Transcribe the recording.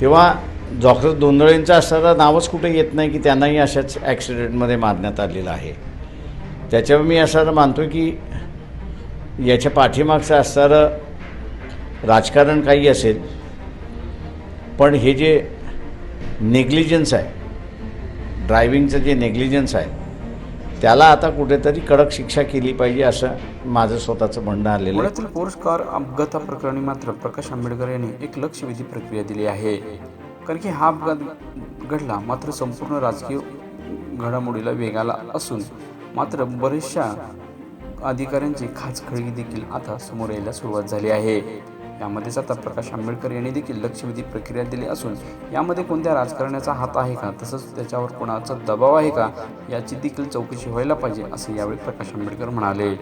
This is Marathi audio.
तेव्हा डॉक्टर दोंदळेंचं असताना नावच कुठे येत नाही की त्यांनाही अशाच ॲक्सिडेंटमध्ये मारण्यात आलेलं आहे. त्याच्यावर मी असं मानतो की याच्या पाठीमागचं असणारं राजकारण काही असेल पण हे जे नेग्लिजन्स आहे ड्रायव्हिंगचं जे नेग्लिजन्स आहे त्याला आता कुठेतरी कडक शिक्षा केली पाहिजे असं माझं स्वतःचं म्हणणं आलेलं आहे. पुण्यातील पोर्स अपघाताप्रकरणी मात्र प्रकाश आंबेडकर यांनी एक लक्षवेधी प्रक्रिया दिली आहे. कारण की हा अपघात घडला मात्र संपूर्ण राजकीय घडामोडीला वेग आला असून मात्र बरेचशा अधिकाऱ्यांची खाचखळगी देखील आता समोर यायला सुरुवात झाली आहे. यामध्येच आता प्रकाश आंबेडकर यांनी देखील लक्षवेधी प्रक्रिया दिली असून यामध्ये कोणत्या राजकारण्याचा हात आहे का? तसंच त्याच्यावर कोणाचा दबाव आहे का? याची देखील चौकशी व्हायला पाहिजे असे यावेळी प्रकाश आंबेडकर म्हणाले.